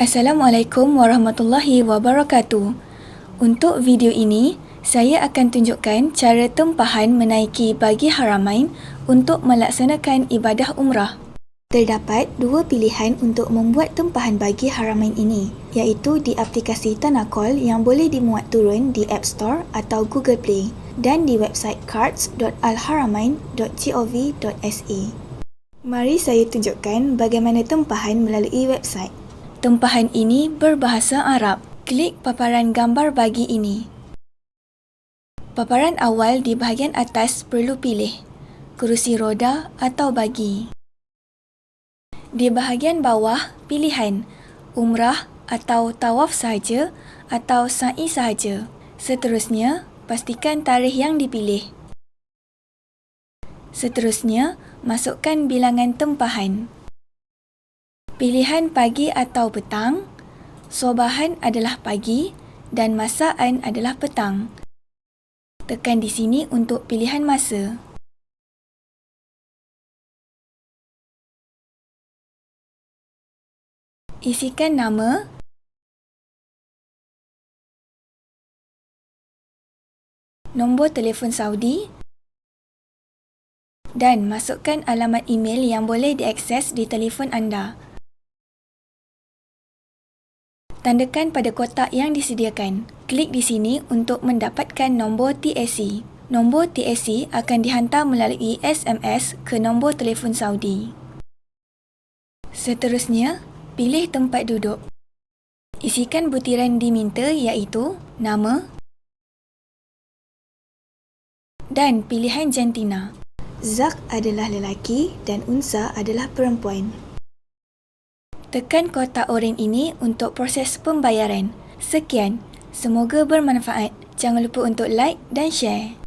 Assalamualaikum warahmatullahi wabarakatuh. Untuk video ini, saya akan tunjukkan cara tempahan menaiki bagi haramain untuk melaksanakan ibadah umrah. Terdapat dua pilihan untuk membuat tempahan bagi haramain ini, iaitu di aplikasi Tanakol yang boleh dimuat turun di App Store atau Google Play dan di website cards.alharamain.gov.sa. Mari saya tunjukkan bagaimana tempahan melalui website. Tempahan ini berbahasa Arab. Klik paparan gambar bagi ini. Paparan awal di bahagian atas perlu pilih kerusi roda atau bagi. Di bahagian bawah, pilihan umrah atau tawaf sahaja atau sa'i sahaja. Seterusnya, pastikan tarikh yang dipilih. Seterusnya, masukkan bilangan tempahan. Pilihan pagi atau petang, sobahan adalah pagi dan masaan adalah petang. Tekan di sini untuk pilihan masa. Isikan nama, nombor telefon Saudi dan masukkan alamat email yang boleh diakses di telefon anda. Tandakan pada kotak yang disediakan. Klik di sini untuk mendapatkan nombor TSC. Nombor TSC akan dihantar melalui SMS ke nombor telefon Saudi. Seterusnya, pilih tempat duduk. Isikan butiran diminta iaitu nama dan pilihan jantina. Zak adalah lelaki dan Unsa adalah perempuan. Tekan kotak oranye ini untuk proses pembayaran. Sekian. Semoga bermanfaat. Jangan lupa untuk like dan share.